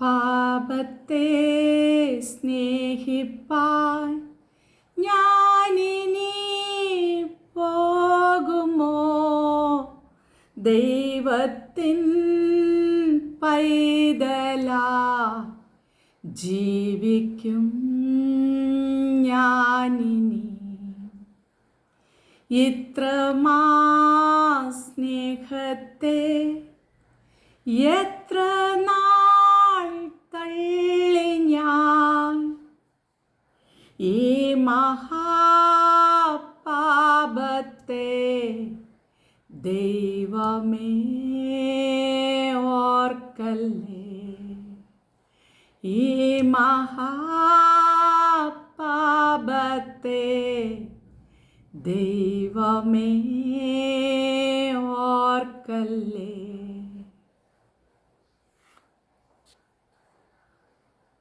പാപത്തെ സ്നേഹിപ്പാൻ ഞാനിനി പോകുമോ? ദൈവത്തിൻ പൈതലാ ജീവിക്കും ഞാനിനി. ഇത്രമാ സ്നേഹത്തെ എത്ര നാൾ ഈ മഹാപാപത്തെ ദൈവമേ ഓർക്കല്ലേ? ഈ മഹാപാപത്തെ ദൈവമേ ഓർക്കല്ലേ?